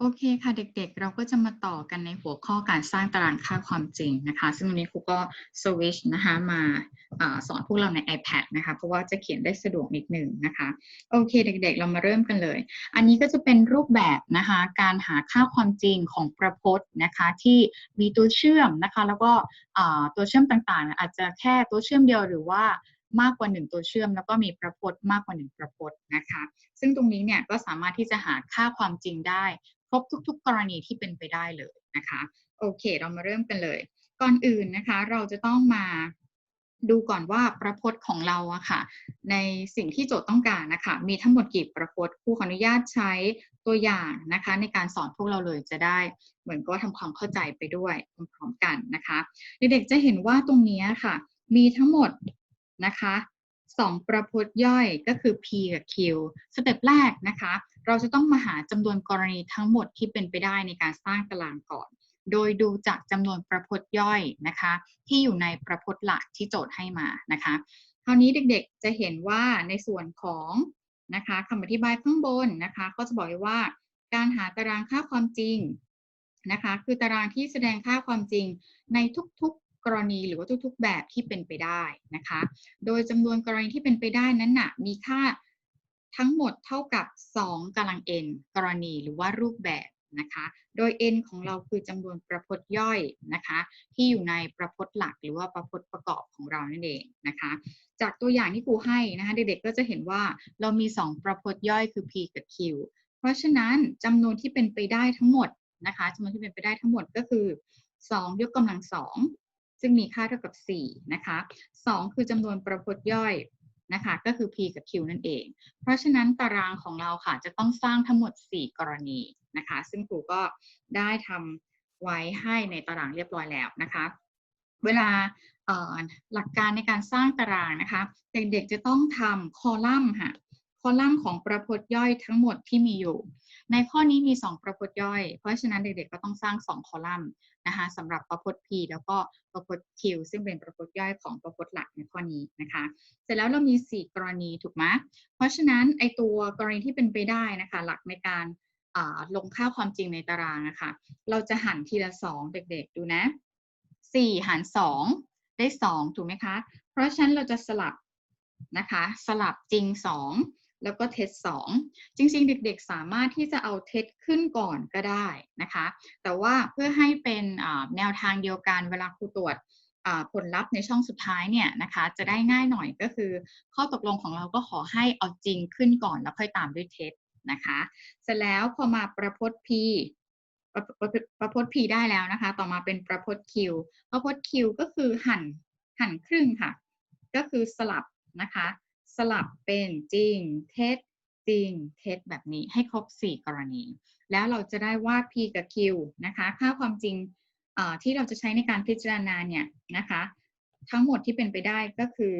โอเคค่ะเด็กๆ เราก็จะมาต่อกันในหัวข้อการสร้างตารางค่าความจริงนะคะ ซึ่งวันนี้ครูก็สวิชนะคะมาอสอนพวกเราใน iPad นะคะ เพราะว่าจะเขียนได้สะดวกนิดหนึ่งนะคะ โอเคเด็กๆ เรามาเริ่มกันเลย อันนี้ก็จะเป็นรูปแบบนะคะการหาค่าความจริงของประพจน์นะคะที่มีตัวเชื่อมนะคะ แล้วก็ตัวเชื่อมต่างๆ อาจจะแค่ตัวเชื่อมเดียวหรือว่ามากกว่าหนึ่งตัวเชื่อมแล้วก็มีประพจน์มากกว่าหนึ่งประพจน์นะคะ ซึ่งตรงนี้เนี่ยก็สามารถที่จะหาค่าความจริงได้ ครบทุก ๆ กรณีที่เป็นไปได้เลยนะคะโอเค เรามาเริ่มกันเลย ก่อนอื่นนะคะ เราจะต้องมาดูก่อนว่าประพจน์ของเราอะค่ะ ในสิ่งที่โจทย์ต้องการนะคะ มีทั้งหมดกี่ประพจน์ครูขออนุญาตใช้ตัวอย่างนะคะ ในการสอนพวกเราเลยจะได้ เหมือนก็ทำความเข้าใจไปด้วยพร้อมๆกันนะคะ เด็กๆจะเห็นว่าตรงนี้ค่ะ มีทั้งหมดนะคะ สองประพจน์ย่อยก็คือ P กับ Q สเต็ปแรกนะคะ เราจะต้องมาหาจำนวนกรณีทั้งหมดที่เป็นไปได้ในการสร้างตารางก่อน โดยดูจากจำนวนประพจน์ย่อยนะคะ ที่อยู่ในประพจน์หลักที่โจทย์ให้มานะคะคราวนี้เด็กๆจะเห็นว่าในส่วนของนะคะคำอธิบายข้างบนนะคะ ก็จะบอกว้ว่าการหาตารางค่าความจริงนะคะ คือตารางที่แสดงค่าความจริงในทุกๆ กรณีหรือว่าทุกๆ แบบที่เป็นไปได้นะคะ โดยจำนวนกรณีที่เป็นไปได้นั้นน่ะมีค่าทั้งหมดเท่ากับ 2กำลัง n กรณีหรือว่ารูปแบบนะคะ โดย n ของเราคือจำนวนประพจน์ย่อยนะคะ ที่อยู่ในประพจน์หลักหรือว่าประพจน์ประกอบของเรานั่นเองนะคะ จากตัวอย่างที่ครูให้นะคะเด็กๆก็จะเห็นว่าเรามี 2 ประพจน์ย่อยคือ p กับ q เพราะฉะนั้นจำนวนที่เป็นไปได้ทั้งหมดนะคะจำนวนที่เป็นไปได้ทั้งหมดก็คือ2ยกกำลังสอง ซึ่งมีค่าเท่ากับ 4 นะคะ 2 คือจำนวนประพจน์ย่อยนะคะก็คือ p กับ q นั่นเอง เพราะฉะนั้นตารางของเราค่ะจะต้องสร้างทั้งหมด 4 กรณีนะคะ ซึ่งครูก็ได้ทำไว้ให้ในตารางเรียบร้อยแล้วนะคะ เวลาหลักการในการสร้างตารางนะคะ เด็กๆจะต้องทำคอลัมน์ค่ะคอลัมน์ของประพจน์ย่อยทั้งหมดที่มีอยู่ ในข้อนี้มี 2 ประพจน์ย่อย เพราะฉะนั้นเด็กๆก็ต้องสร้าง 2 คอลัมน์ นะคะสำหรับประพจน์ P แล้วก็ประพจน์ Q ซึ่งเป็นประพจน์ย่อยของประพจน์หลักในข้อนี้นะคะ เสร็จแล้วเรามี 4 กรณีถูกไหมเพราะฉะนั้นไอตัวกรณีที่เป็นไปได้นะคะ หลักในการลงค่าความจริงในตารางนะคะเราจะหันทีละ 2 เด็กๆ ดูนะ 4 หาร 2 ได้ 2 ถูกไหมคะ เพราะฉะนั้นเราจะสลับนะคะ สลับจริง 2 แล้วก็เท็จ2จริงๆ เด็กๆ สามารถที่จะเอาเท็จขึ้นก่อนก็ได้นะคะ แต่ว่าเพื่อให้เป็นแนวทางเดียวกันเวลาครูตรวจผลลัพธ์ในช่องสุดท้ายเนี่ยนะคะจะได้ง่ายหน่อยก็คือ ข้อตกลงของเราก็ขอให้เอาจริงขึ้นก่อนแล้วค่อยตามด้วยเท็จนะคะ เสร็จแล้วพอมาประพจน์ P ประประประพจน์ P ได้แล้วนะคะ ต่อมาเป็นประพจน์ Q ประพจน์ Q ก็คือหั่นหั่นครึ่งค่ะ ก็คือสลับนะคะ สลับเป็นจริง เท็จจริง เท็จแบบนี้ให้ครบ 4 กรณี แล้วเราจะได้ว่า P กับ Q นะคะ ค่าความจริงที่เราจะใช้ในการพิจารณาเนี่ยนะคะ ทั้งหมดที่เป็นไปได้ก็คือ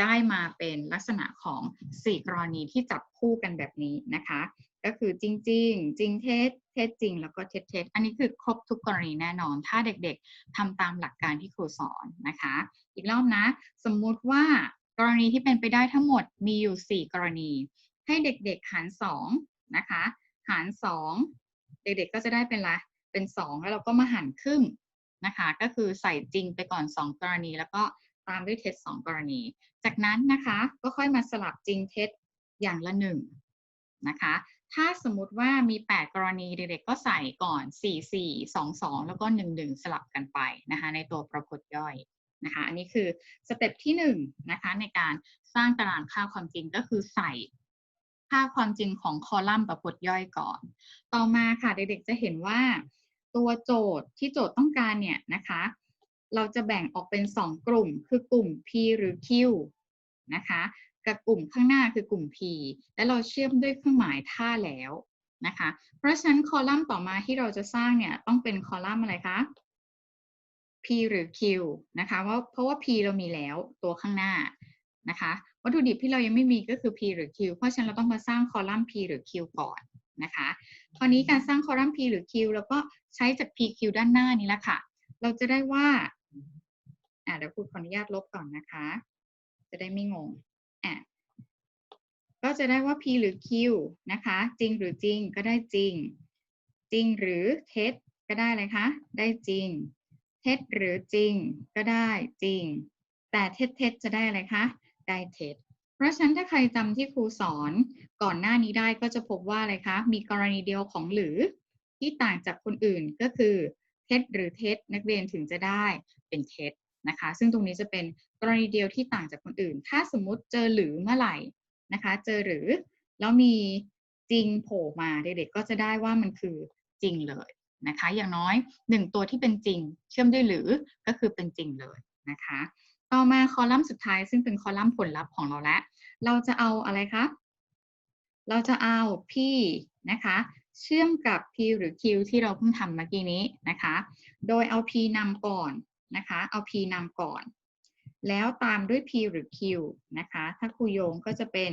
ได้มาเป็นลักษณะของ 4 กรณีที่จับคู่กันแบบนี้นะคะ ก็คือจริงจริงจริงเท็จเท็จจริง แล้วก็เท็จเท็จอันนี้คือครบทุกกรณีแน่นอน ถ้าเด็กๆทำตามหลักการที่ครูสอนนะคะ อีกรอบนะ สมมุติว่า รณีที่เป็นไปได้ทั้งหมดมีอยู่ 4 กรณี ให้เด็กๆหาร2นะคะหาร 2 เด็กๆก็จะได้เป็นละเป็น 2 แล้วเราก็มาหันครึ่งนะคะก็คือใส่จริงไปก่อน 2 กรณี แล้วก็ตามด้วยเท็จ2กรณี จากนั้นนะคะก็ค่อยมาสลับจริงเท็จอย่างละหนึ่งนะคะถ้าสมมุติว่ามี 8 กรณีเด็กๆก็ใส่ก่อน 4 4 2 2 แล้วก็ 1 1 สลับกันไปนะคะในตัวประพจน์ย่อย นะคะอันนี้คือสเต็ปที่1นนะคะในการสร้างตารางค่าความจริงก็คือใส่ค่าความจริงของคอลัมน์ประพจน์ย่อยก่อน ต่อมาค่ะเด็กๆจะเห็นว่า ตัวโจทย์ที่โจทย์ต้องการเนี่ยนะคะ เราจะแบ่งออกเป็น 2 กลุ่ม คือกลุ่ม P หรือ Q นะคะกับกลุ่มข้างหน้าคือกลุ่ม P และเราเชื่อมด้วยเครื่องหมายท่าแล้วนะคะ เพราะฉะนั้นคอลัมน์ต่อมาที่เราจะสร้างเนี่ยต้องเป็นคอลัมน์อะไรคะ P หรือ Q นะคะเพราเพราะว่า P เรามีแล้วตัวข้างหน้านะคะวัตถุดิบที่เรายังไม่มีก็คือ P หรือ Q เพราะฉะนั้นเราต้องมาสร้างคอลัมน์ P หรือ Q ก่อนนะคะคราวนี้การสร้างคอลัมน์ P หรือ Q แล้วก็ใช้จาก PQ ด้านหน้านี้แหละค่ะ เราจะได้ว่าอ่าเดี๋ยวครูขออนุญาตลบก่อนนะคะ จะได้ไม่งงอะก็จะได้ว่า P หรือ Q นะคะ จริงหรือจริงก็ได้จริง จริงหรือเท็จก็ได้เลยคะ ได้จริง เท็จหรือจริงก็ได้จริง แต่เท็จเท็จจะได้อะไรคะ ได้เท็จ เพราะฉะนั้นถ้าใครจำที่ครูสอนก่อนหน้านี้ได้ก็จะพบว่าอะไรคะ มีกรณีเดียวของหรือที่ต่างจากคนอื่นก็คือเท็จหรือเท็จนักเรียนถึงจะได้เป็นเท็จนะคะ ซึ่งตรงนี้จะเป็นกรณีเดียวที่ต่างจากคนอื่น ถ้าสมมุติเจอหรือเมื่อไหร่นะคะ เจอหรือแล้วมีจริงโผล่มาเด็กๆก็จะได้ว่ามันคือจริงเลย นะคะ อย่างน้อยหนึ่งตัวที่เป็นจริง เชื่อมด้วยหรือก็คือเป็นจริงเลยนะคะ ต่อมาคอลัมน์สุดท้ายซึ่งเป็นคอลัมน์ผลลัพธ์ของเราล้วเราจะเอาอะไรคะ เราจะเอา p นะคะ เชื่อมกับ p หรือ q ที่เราเพิ่งทำเมื่อกี้นี้นะคะ โดยเอา p นำก่อนนะคะ เอา p นำก่อน แล้วตามด้วย p หรือ q นะคะ ถ้าครูโยงก็จะเป็น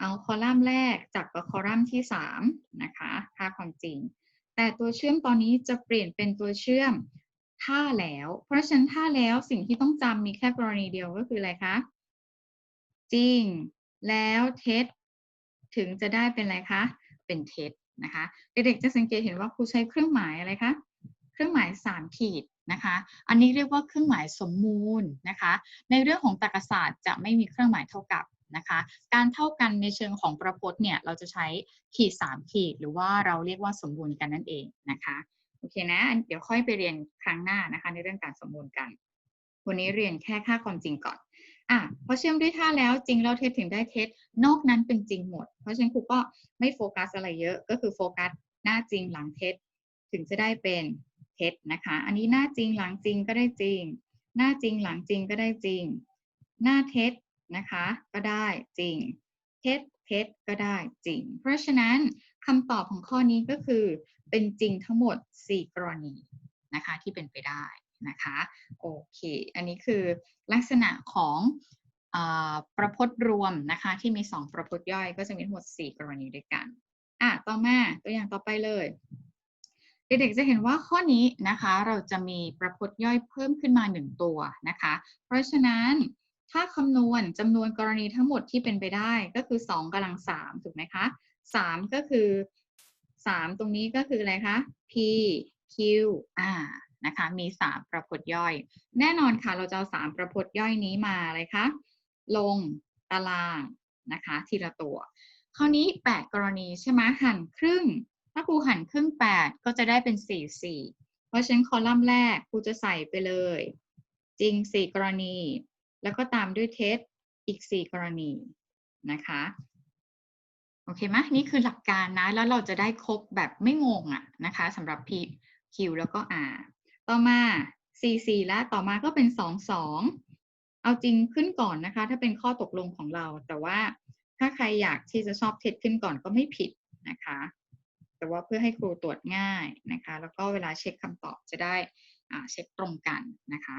เอาคอลัมน์แรกจากกับคอลัมน์ที่ 3 นะคะ ค่าความจริง แต่ตัวเชื่อมตอนนี้จะเปลี่ยนเป็นตัวเชื่อมถ้าแล้ว เพราะฉะนั้นถ้าแล้วสิ่งที่ต้องจำมีแค่กรณีเดียวก็คืออะไรคะ จริง แล้วเท็จถึงจะได้เป็นอะไรคะ เป็นเท็จนะคะ เด็กๆจะสังเกตเห็นว่าครูใช้เครื่องหมายอะไรคะ เครื่องหมายสามขีดนะคะ อันนี้เรียกว่าเครื่องหมายสมมูลนะคะ ในเรื่องของตรรกศาสตร์จะไม่มีเครื่องหมายเท่ากับ นะคะ การเท่ากันในเชิงของประพจน์เนี่ยเราจะใช้ขีดสามขีด หรือว่าเราเรียกว่าสมบูรณ์กันนั่นเองนะคะโอเคนะ เดี๋ยวค่อยไปเรียนครั้งหน้านะคะในเรื่องการสมบูรณ์กัน วันนี้เรียนแค่ค่าความจริงก่อนอะพอเชื่อมด้วยท่าแล้วจริงแล้วเท็จถึงได้เท็จนอกนั้นเป็นจริงหมด เพราะฉะนั้นครูก็ไม่โฟกัสอะไรเยอะก็คือโฟกัสหน้าจริงหลังเท็จถึงจะได้เป็นเท็จนะคะ อันนี้หน้าจริงหลังจริงก็ได้จริง หน้าจริงหลังจริงก็ได้จริง หน้าเท็จ นะคะ ก็ได้จริง เท็จเท็จก็ได้จริง เพราะฉะนั้นคำตอบของข้อนี้ก็คือ เป็นจริงทั้งหมด 4 กรณีนะคะที่เป็นไปได้นะคะโอเค อันนี้คือลักษณะของอประพจน์รวมนะคะที่มี 2 ประพจน์ย่อยก็จะมีทั้งหมด 4 กรณีด้วยกันอะต่อมาตัวอย่างต่อไปเลยเด็กๆจะเห็นว่าข้อนี้นะคะเราจะมีประพจน์ย่อยเพิ่มขึ้นมา 1 ตัวนะคะ เพราะฉะนั้น ถ้าคำนวณจำนวนกรณีทั้งหมดที่เป็นไปได้ก็คือ 2กำลัง 3 ถูกไหมคะ 3 ก็คือ 3 ตรงนี้ก็คืออะไรคะ p q r นะคะ มี 3 ประพจน์ย่อย แน่นอนค่ะ เราจะเอา 3 ประพจน์ย่อยนี้มาอะไรคะ ลงตารางนะคะ ทีละตัว คราวนี้ 8 กรณีใช่ไหมหั่นครึ่ง ถ้าครูหั่นครึ่ง 8 ก็จะได้เป็น 4 4 เพราะฉะนั้นคอลัมน์แรกครูจะใส่ไปเลย จริง 4 กรณี แล้วก็ตามด้วยเท็จอีก 4 กรณีนะคะโอเคไหมนี่คือหลักการนะ แล้วเราจะได้ครบแบบไม่งงอะนะคะสำหรับ P Q แล้วก็ R ต่อมา C C แล้วต่อมาก็เป็น 2 2 เอาจริงขึ้นก่อนนะคะ ถ้าเป็นข้อตกลงของเรา แต่ว่าถ้าใครอยากที่จะชอบเท็จขึ้นก่อนก็ไม่ผิดนะคะ แต่ว่าเพื่อให้ครูตรวจง่ายนะคะ แล้วก็เวลาเช็คคำตอบจะได้เช็คตรงกันนะคะ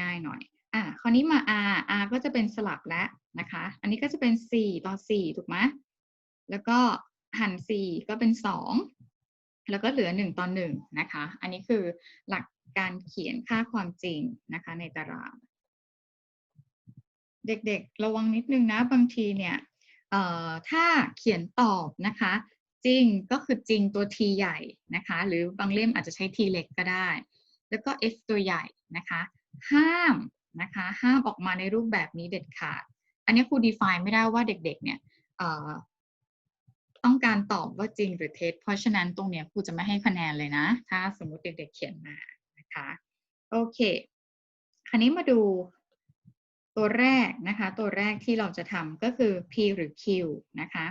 ง่ายๆหน่อย อะคราวนี้มา R R ก็จะเป็นสลับแล้วนะคะ อันนี้ก็จะเป็น 4 ต่อ 4 ถูกไหมแล้วก็หัน4 ก็เป็น 2 แล้วก็เหลือ 1 ต่อ 1 นะคะ อันนี้คือหลักการเขียนค่าความจริงนะคะในตาราง เด็กๆ ระวังนิดนึงนะ บางทีเนี่ยถ้าเขียนตอบนะคะ จริงก็คือจริงตัว t ใหญ่นะคะ หรือบางเล่มอาจจะใช้ t เล็กก็ได้ แล้วก็ f ตัวใหญ่นะคะ ห้าม นะคะ ห้ามออกมาในรูปแบบนี้เด็ดขาด อันนี้ครู define ไม่ได้ว่าเด็กๆเนี่ยต้องการตอบว่าจริงหรือเท็จ เพราะฉะนั้นตรงเนี้ยครูจะไม่ให้คะแนนเลยนะ ถ้าสมมติเด็กๆเขียนมานะคะ โอเค คราวนี้มาดูตัวแรกนะคะ ตัวแรกที่เราจะทำก็คือ p หรือ q นะคะ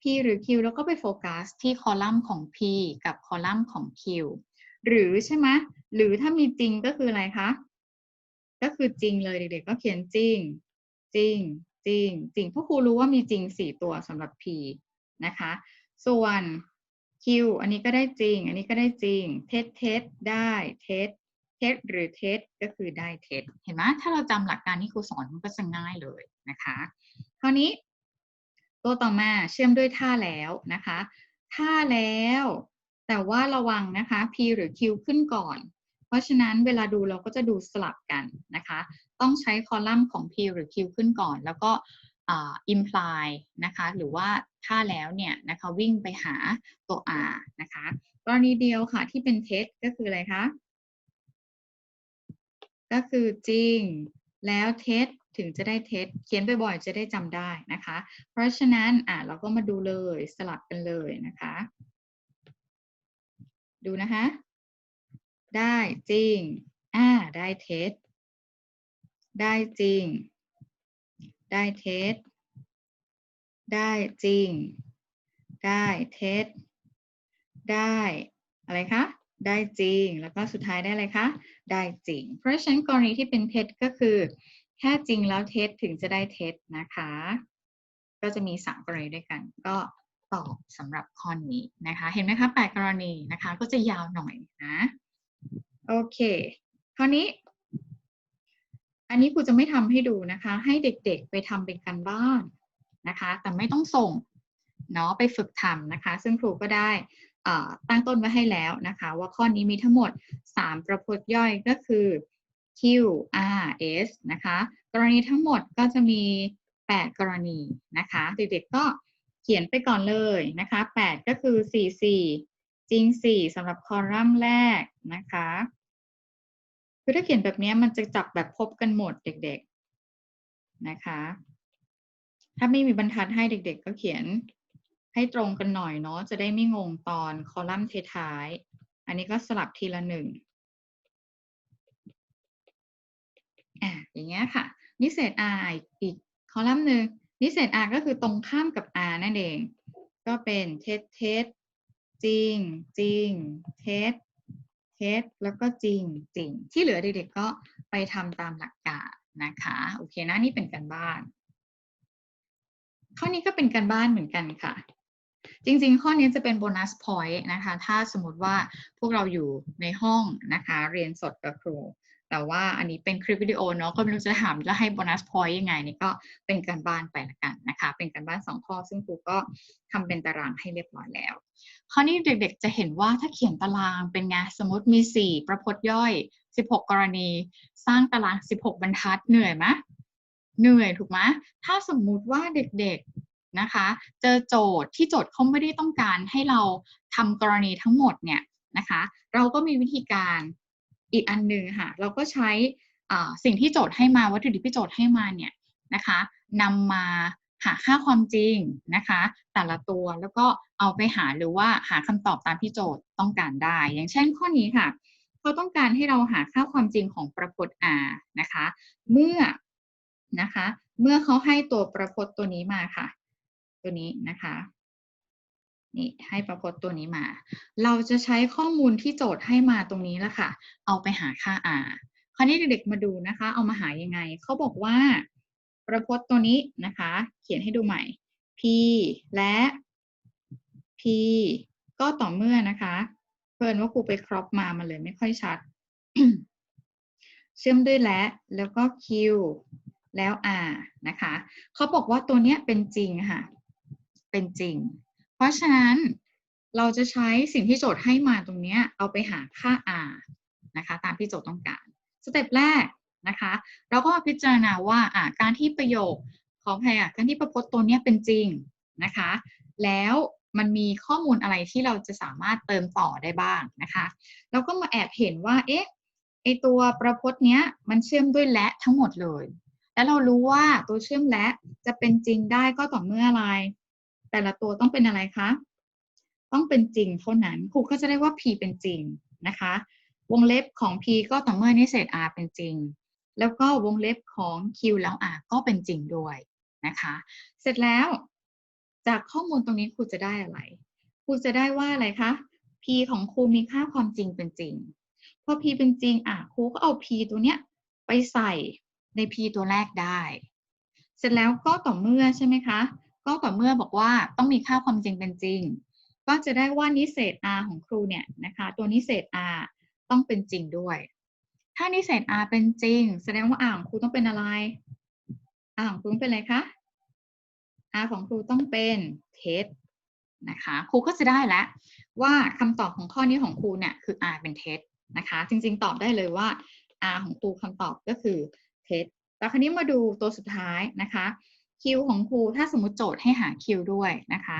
p หรือ q แล้วก็ไปโฟกัสที่คอลัมน์ของ p กับคอลัมน์ของ q หรือใช่ไหมหรือถ้ามีจริงก็คืออะไรคะ ก็คือจริงเลยเด็กๆก็เขียนจริง จริง จริง จริงเพราะครูรู้ว่ามีจริง4ตัวสำหรับ p นะคะ ส่วน Q อันนี้ก็ได้จริง อันนี้ก็ได้จริง เท็จเท็จได้เท็จเท็จหรือเท็จก็คือได้เท็จเห็นไหมถ้าเราจำหลักการที่ครูสอนมันก็จะง่ายเลยนะคะคราวนี้ตัวต่อมาเชื่อมด้วยท่าแล้วนะคะ ท่าแล้ว แต่ว่าระวังนะคะ P หรือ Q ขึ้นก่อน เพราะฉะนั้นเวลาดูเราก็จะดูสลับกันนะคะ ต้องใช้คอลัมน์ของ P หรือ Q ขึ้นก่อน แล้วก็อ่า imply นะคะหรือว่าถ้าแล้วเนี่ยนะคะวิ่งไปหาตัว r นะคะกรณีเดียวค่ะที่เป็นเท็จก็คืออะไรคะ ก็คือจริงแล้วเท็จถึงจะได้เท็จเขียนบ่อยๆจะได้จำได้นะคะ เพราะฉะนั้นอะเราก็มาดูเลยสลับกันเลยนะคะ ดูนะคะ ได้จริง อ่า ได้เท็จ ได้จริง ได้เท็จ ได้จริง ได้เท็จ ได้อะไรคะ ได้จริง แล้วก็สุดท้ายได้อะไรคะ ได้จริง เพราะฉะนั้นกรณีที่เป็นเท็จก็คือ แค่จริงแล้วเท็จถึงจะได้เท็จนะคะ ก็จะมีสามกรณีด้วยกัน ก็ตอบสำหรับข้อนี้นะคะ เห็นไหมคะแปดกรณีนะคะ ก็จะยาวหน่อยนะ โอเคคราวนี้ อันนี้ครูจะไม่ทำให้ดูนะคะ ให้เด็กๆไปทำเป็นการบ้านนะคะ แต่ไม่ต้องส่งเนาะไปฝึกทำนะคะ ซึ่งครูก็ได้ตั้งต้นไว้ให้แล้วนะคะ ว่าข้อนี้มีทั้งหมด 3 ประพจน์ย่อยก็คือ Q R S นะคะ กรณีทั้งหมดก็จะมี 8 กรณีนะคะ เด็กๆก็เขียนไปก่อนเลยนะคะ 8 ก็คือ 4 4 จริง 4สำหรับคอลัมน์แรกนะคะ คือถ้าเขียนแบบนี้มันจะจับแบบพบกันหมดเด็ก ๆนะคะ ถ้าไม่มีบรรทัดให้เด็ก ๆ ก็เขียนให้ตรงกันหน่อยเนาะจะได้ไม่งงตอนคอลัมน์ท้ายๆอันนี้ก็สลับทีละหนึ่งอะอย่างเงี้ยค่ะ นิเศษ r อีกคอลัมน์หนึ่งนิเศษ r ก็คือตรงข้ามกับ r นั่นเอง ก็เป็นเท็จเท็จจริงจริงเท็จ เท็จแล้วก็จริงจริง ที่เหลือเด็กๆก็ไปทำตามหลักการนะคะ โอเคนะนี่เป็นการบ้าน ข้อนี้ก็เป็นการบ้านเหมือนกันค่ะ จริงๆ ข้อนี้จะเป็นโบนัสพอยต์นะคะ ถ้าสมมติว่าพวกเราอยู่ในห้องนะคะ เรียนสดกับครู แต่ว่าอันนี้เป็นคลิปวิดีโอเนาะก็ไม่รู้จะถามจะให้โบนัสพอยต์ยังไงนี่ก็เป็นการบ้านไปละกันนะคะ เป็นการบ้านสองข้อ ซึ่งครูก็ทำเป็นตารางให้เรียบร้อยแล้วข้อนี้เด็กๆจะเห็นว่าถ้าเขียนตารางเป็นไงสมมติมี 4 ประพจน์ย่อย 16 กรณี สร้างตาราง 16 บรรทัดเหนื่อยไหมเหนื่อยถูกไหมถ้าสมมุติว่าเด็กๆนะคะ เจอโจทย์ที่โจทย์เขาไม่ได้ต้องการให้เราทำกรณีทั้งหมดเนี่ยนะคะ เราก็มีวิธีการ อีกอันหนึ่งค่ะ เราก็ใช้สิ่งที่โจทย์ให้มาวัตถุดิบที่โจทย์ให้มาเนี่ยนะคะนำมาหาค่าความจริงนะคะ แต่ละตัวแล้วก็เอาไปหาหรือว่าหาคำตอบตามที่โจทย์ต้องการได้ อย่างเช่นข้อนี้ค่ะเขาต้องการให้เราหาค่าความจริงของประพจน์ R นะคะ เมื่อนะคะ เมื่อเขาให้ตัวประพจน์ตัวนี้มาค่ะ ตัวนี้นะคะ นี่ให้ประพจน์ตัวนี้มา เราจะใช้ข้อมูลที่โจทย์ให้มาตรงนี้แล้วค่ะ เอาไปหาค่า r คราวนี้เด็กๆมาดูนะคะ เอามาหายังไง เขาบอกว่า ประพจน์ตัวนี้นะคะ เขียนให้ดูใหม่ p และ p ก็ต่อเมื่อนะคะ เพิ่นว่าครูไปครอปมามันเลยไม่ค่อยชัด เชื่อมด้วยและแล้วก็ q แล้ว r นะคะ เขาบอกว่าตัวเนี้ยเป็นจริงค่ะ เป็นจริง เพราะฉะนั้นเราจะใช้สิ่งที่โจทย์ให้มาตรงนี้เอาไปหาค่า r นะคะตามที่โจทย์ต้องการสเต็ปแรกนะคะเราก็พิจารณาว่าการที่ประโยคขออภัยอะการที่ประพจน์ตัวนี้เป็นจริงนะคะ แล้วมันมีข้อมูลอะไรที่เราจะสามารถเติมต่อได้บ้างนะคะเราก็มาแอบเห็นว่าเอ๊ะไอตัวประพจน์เนี้ยมันเชื่อมด้วยและทั้งหมดเลย แล้วเรารู้ว่าตัวเชื่อมและจะเป็นจริงได้ก็ต่อเมื่ออะไร แต่ละตัวต้องเป็นอะไรคะ ต้องเป็นจริงเท่านั้น ครูก็จะได้ว่า p เป็นจริงนะคะ วงเล็บของ p ก็ต่อเมื่อนิเศษ r เป็นจริง แล้วก็วงเล็บของ q แล้ว r ก็เป็นจริงด้วยนะคะ เสร็จแล้ว จากข้อมูลตรงนี้ครูจะได้อะไร ครูจะได้ว่าอะไรคะ p ของครูมีค่าความจริงเป็นจริง พอ p เป็นจริงอะครูก็เอา p ตัวเนี้ยไปใส่ใน p ตัวแรกได้ เสร็จแล้วก็ต่อเมื่อใช่ไหมคะ ก็ต่อเมื่อบอกว่าต้องมีค่าความจริงเป็นจริง ก็จะได้ว่านิเศษ r ของครูเนี่ยนะคะตัวนิเศษ r ต้องเป็นจริงด้วย ถ้านิเศษ r เป็นจริง แสดงว่า r ของครูต้องเป็นอะไร r ของครูต้องเป็นอะไรคะ r ของครูต้องเป็นเท็จนะคะครูก็จะได้แล้วว่าคำตอบของข้อนี้ของครูเนี่ยคือ r เป็นเท็จนะคะ จริงๆ ตอบได้เลยว่า r ของครูคำตอบก็คือเท็จแต่คราวนี้มาดูตัวสุดท้ายนะคะ คิวของครูถ้าสมมติโจทย์ให้หาคิวด้วยนะคะ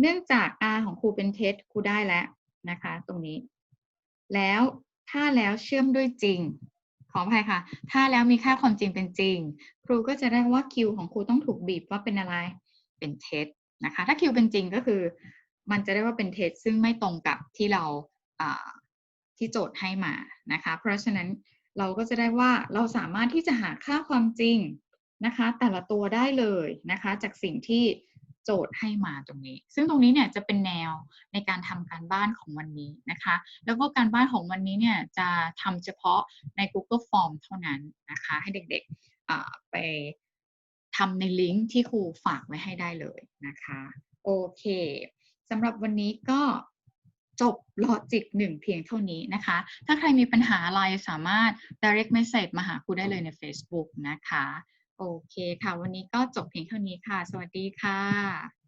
เนื่องจาก R ของครูเป็นเท็จครูได้แล้วนะคะ ตรงนี้ แล้วถ้าแล้วเชื่อมด้วยจริง ขออภัยค่ะ ถ้าแล้วมีค่าความจริงเป็นจริง ครูก็จะได้ว่าคิวของครูต้องถูกบีบว่าเป็นอะไรเป็นเท็จนะคะ ถ้าคิวเป็นจริงก็คือ มันจะได้ว่าเป็นเท็จซึ่งไม่ตรงกับที่เราที่โจทย์ให้มานะคะ เพราะฉะนั้นเราก็จะได้ว่าเราสามารถที่จะหาค่าความจริง นะคะ แต่ละตัวได้เลยนะคะ จากสิ่งที่โจทย์ให้มาตรงนี้ ซึ่งตรงนี้เนี่ยจะเป็นแนวในการทำการบ้านของวันนี้นะคะ แล้วก็การบ้านของวันนี้เนี่ยจะทำเฉพาะใน Google Form เท่านั้นนะคะ ให้เด็กๆไปทำในลิงก์ที่ครูฝากไว้ให้ได้เลยนะคะ โอเคสำหรับวันนี้ก็จบลอจิกหนึ่งเพียงเท่านี้นะคะ ถ้าใครมีปัญหาอะไรสามารถ direct message มาหาครูได้เลยใน Facebook นะคะ โอเคค่ะ วันนี้ก็จบเพียงเท่านี้ค่ะ สวัสดีค่ะ